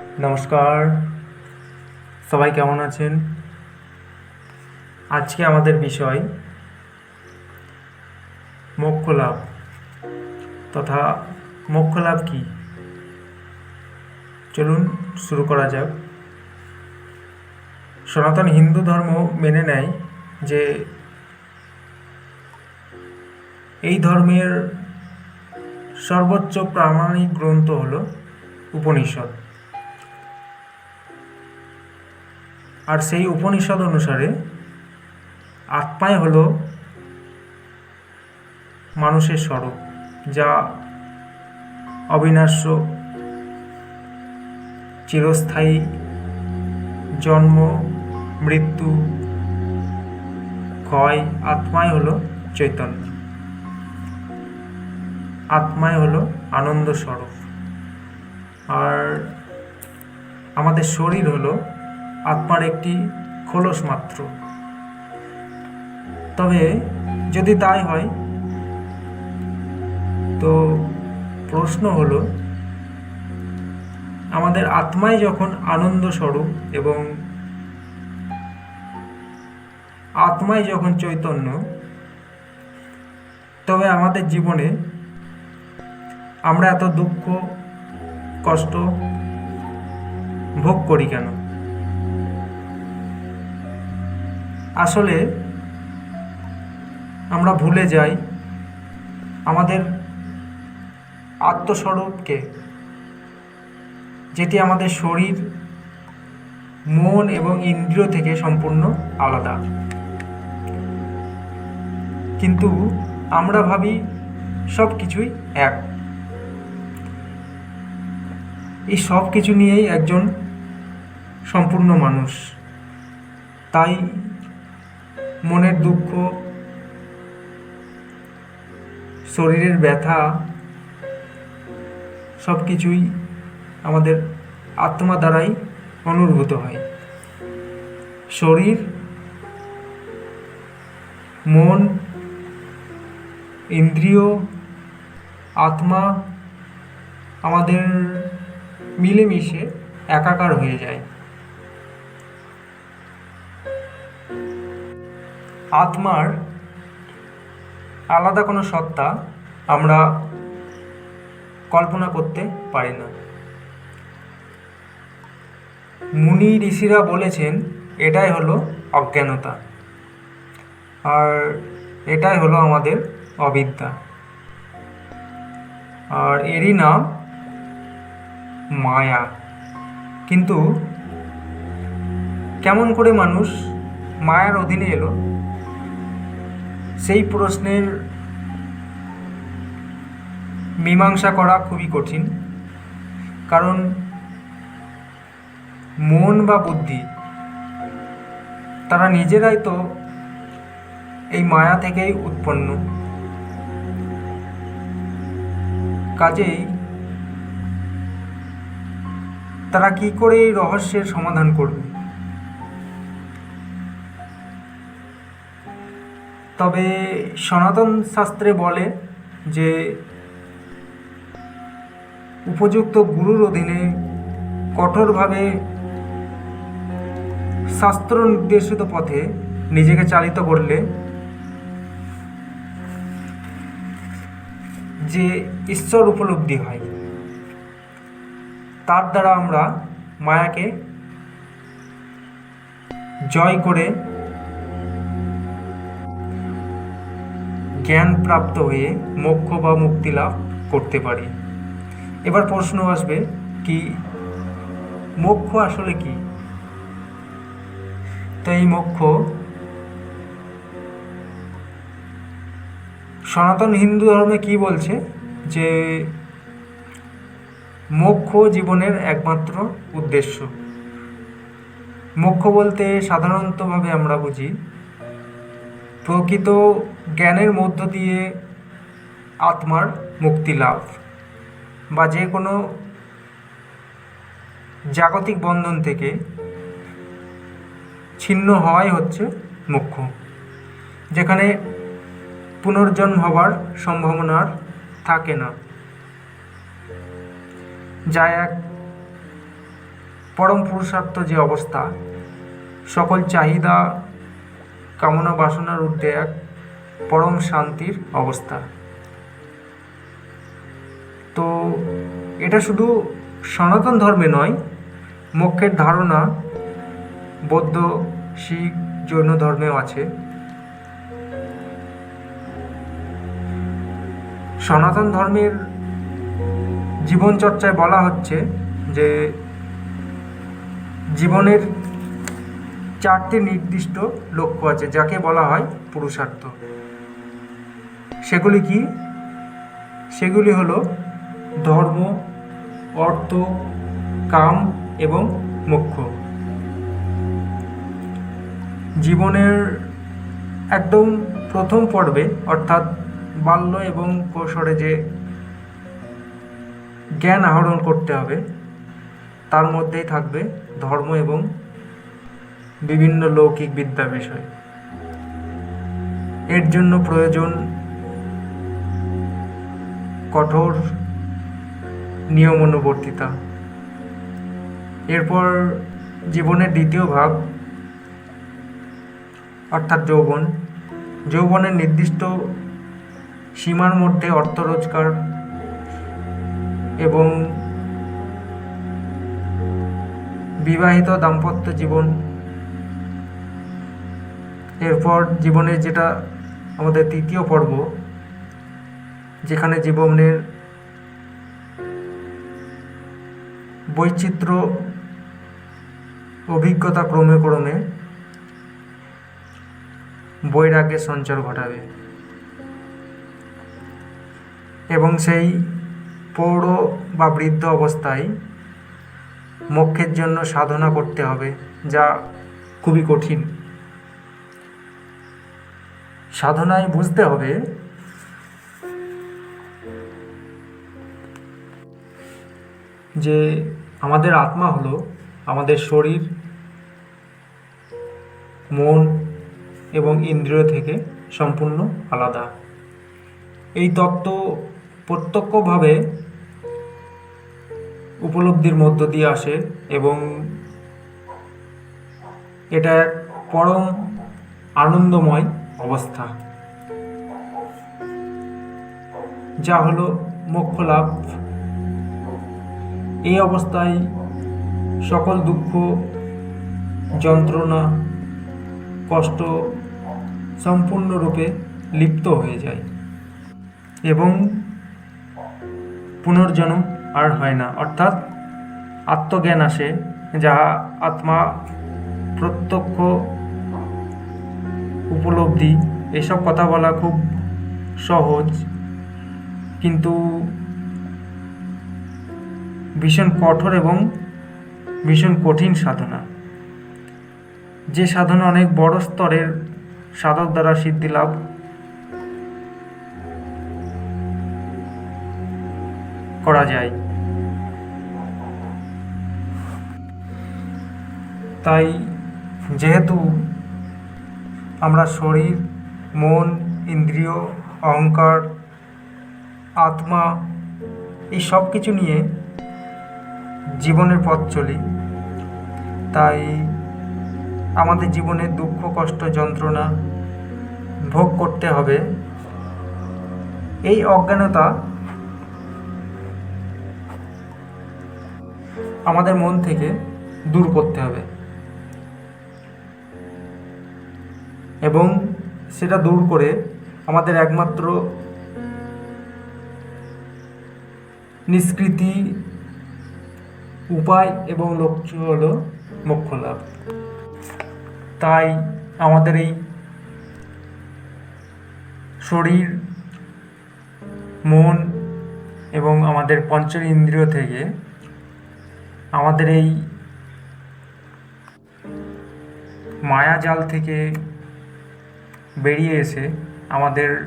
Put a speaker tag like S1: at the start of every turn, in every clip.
S1: নমস্কার। সবাই কেমন আছেন? আজকে আমাদের বিষয় মোক্ষ লাভ তথা মোক্ষ লাভ কী? চলুন শুরু করা যাক। সনাতন হিন্দু ধর্ম মেনে নেয় যে এই ধর্মের সর্বোচ্চ প্রামাণিক গ্রন্থ হল উপনিষদ। আর সেই উপনিষদ অনুসারে আত্মাই হল মানুষের স্বরূপ, যা অবিনাশ্য চিরস্থায়ী জন্ম, মৃত্যু, ক্ষয়, আত্মাই হলো চৈতন্য। আত্মাই হলো আনন্দ স্বরূপ। আর আমাদের শরীর হলো আত্মার একটি খোলস মাত্র। তবে যদি তাই হয়, তো প্রশ্ন হলো, আমাদের আত্মাই যখন আনন্দ স্বরূপ এবং আত্মাই যখন চৈতন্য, তবে আমাদের জীবনে আমরা এত দুঃখ, কষ্ট ভোগ করি কেন? আসলে আমরা ভুলে যাই আমাদের আত্মস্বরূপকে, যেটি আমাদের শরীর, মন এবং ইন্দ্রিয় থেকে সম্পূর্ণ আলাদা। কিন্তু আমরা ভাবি সব কিছুই এক। এই সব কিছু নিয়েই একজন সম্পূর্ণ মানুষ। তাই মনের দুঃখ, শরীরের ব্যথা সব কিছুই আমাদের আত্মা দ্বারাই অনুভূত হয়। শরীর, মন, ইন্দ্রিয়, আত্মা আমাদের মিলেমিশে একাকার হয়ে যায়। আত্মার আলাদা কোনো সত্তা আমরা কল্পনা করতে পারি না। মুনি ঋষিরা বলেছেন, এটাই হলো অজ্ঞানতা। আর এটাই হলো আমাদের অবিদ্যা। আর এরই নাম মায়া। কিন্তু কেমন করে মানুষ মায়ার অধীনে এলো? সেই প্রশ্নের মীমাংসা করা খুবই কঠিন। কারণ মন বা বুদ্ধি, তারা নিজেরাই তো এই মায়া থেকেই উৎপন্ন। কাজেই তারা কি করে এই রহস্যের সমাধান করবে? তবে সনাতন শাস্ত্রে বলে যে, উপযুক্ত গুরুর অধীনে কঠোরভাবে শাস্ত্র নির্দেশিত পথে নিজেকে চালিত করলে যে ঈশ্বর উপলব্ধি হয়, তার দ্বারা আমরা মায়াকে জয় করে জ্ঞান প্রাপ্ত হয়ে মোক্ষ বা মুক্তি লাভ করতে পারি। এবার প্রশ্ন আসবে কি, মোক্ষ আসলে কি? তো এই মোক্ষ সনাতন হিন্দু ধর্মে কি বলছে? যে মোক্ষ জীবনের একমাত্র উদ্দেশ্য। মোক্ষ বলতে সাধারণতভাবে আমরা বুঝি প্রকৃত জ্ঞানের মধ্য দিয়ে আত্মার মুক্তি লাভ বা যে কোনো জাগতিক বন্ধন থেকে ছিন্ন হওয়াই হচ্ছে মুখ্য, যেখানে পুনর্জন্ম হবার সম্ভাবনা আর থাকে না। যা এক পরম পুরুষার্থ যে অবস্থা, সকল চাহিদা কামনা বাসনার ঊর্ধ্বে এক পরম শান্তির অবস্থা। তো এটা শুধু সনাতন ধর্মে নয় মোক্ষের ধারণা বৌদ্ধ, শিখ, জৈন ধর্মেও আছে। সনাতন ধর্মের জীবনচর্চায় বলা হচ্ছে যে জীবনের চারটি নির্দিষ্ট লক্ষ্য আছে, যাকে বলা হয় পুরুষার্থ। সেগুলি কি? সেগুলি হলো ধর্ম, অর্থ, কাম এবং মোক্ষ। জীবনের একদম প্রথম পর্বে, অর্থাৎ বাল্য এবং কৈশোরে যে জ্ঞান আহরণ করতে হবে, তার মধ্যেই থাকবে ধর্ম এবং বিভিন্ন লৌকিক বিদ্যা বিষয়। এর জন্য প্রয়োজন কঠোর নিয়মানুবর্তিতা। এরপর জীবনের দ্বিতীয় ভাগ, অর্থাৎ যৌবন। যৌবনের নির্দিষ্ট সীমার মধ্যে অর্থ রোজগার এবং বিবাহিত দাম্পত্য জীবন এরপর জীবনের যেটা আমাদের তৃতীয় পর্ব, যেখানে জীবনের বৈচিত্র্য, অভিজ্ঞতা ক্রমে ক্রমে বৈরাগ্যের সঞ্চার ঘটাবে। এবং সেই পৌঢ় বা বৃদ্ধ অবস্থায় মোক্ষের জন্য সাধনা করতে হবে, যা খুবই কঠিন। সাধনায় বুঝতে হবে। যে আমাদের আত্মা হলো আমাদের শরীর, মন এবং ইন্দ্রিয় থেকে সম্পূর্ণ আলাদা। এই তত্ত্ব প্রত্যক্ষভাবে উপলব্ধির মধ্য দিয়ে আসে এবং এটা পরম আনন্দময় অবস্থা। যা হলো মোক্ষ লাভ এই অবস্থায় সকল দুঃখ, যন্ত্রণা, কষ্ট সম্পূর্ণরূপে লিপ্ত হয়ে যায় এবং পুনর্জন্ম আর হয় না। অর্থাৎ আত্মজ্ঞান আসে, যাহা আত্মা প্রত্যক্ষ উপলব্ধি। এসব কথা বলা খুব সহজ, কিন্তু ভীষণ কঠোর এবং ভীষণ কঠিন সাধনা। যে সাধনা অনেক বড় স্তরের সাধক দ্বারা সিদ্ধি লাভ করা যায়। তাই যেহেতু আমরা শরীর, মন, ইন্দ্রিয়, অহংকার, আত্মা, এই সব কিছু নিয়ে জীবনের পথ চলি। তাই আমাদের জীবনে দুঃখ, কষ্ট, যন্ত্রণা ভোগ করতে হবে। এই অজ্ঞানতা আমাদের মন থেকে দূর করতে হবে। এবং সেটা দূর করে আমাদের একমাত্র নিষ্কৃতি উপায় এবং লক্ষ্য হল মোক্ষ লাভ তাই আমাদের এই শরীর, মন এবং আমাদের পঞ্চ ইন্দ্রিয় থেকে আমাদের এই মায়াজাল থেকে বেরিয়ে এসে আমাদের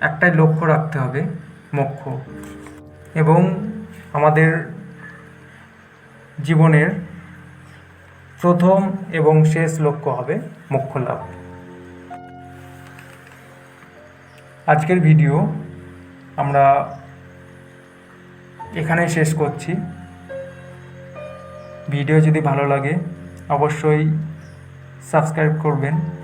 S1: একটাই লক্ষ্য রাখতে হবে, মোক্ষ। এবং আমাদের জীবনের প্রথম এবং শেষ লক্ষ্য হবে মোক্ষ লাভ। আজকের ভিডিও আমরা এখানেই শেষ করছি। ভিডিও যদি ভালো লাগে, অবশ্যই সাবস্ক্রাইব করবেন।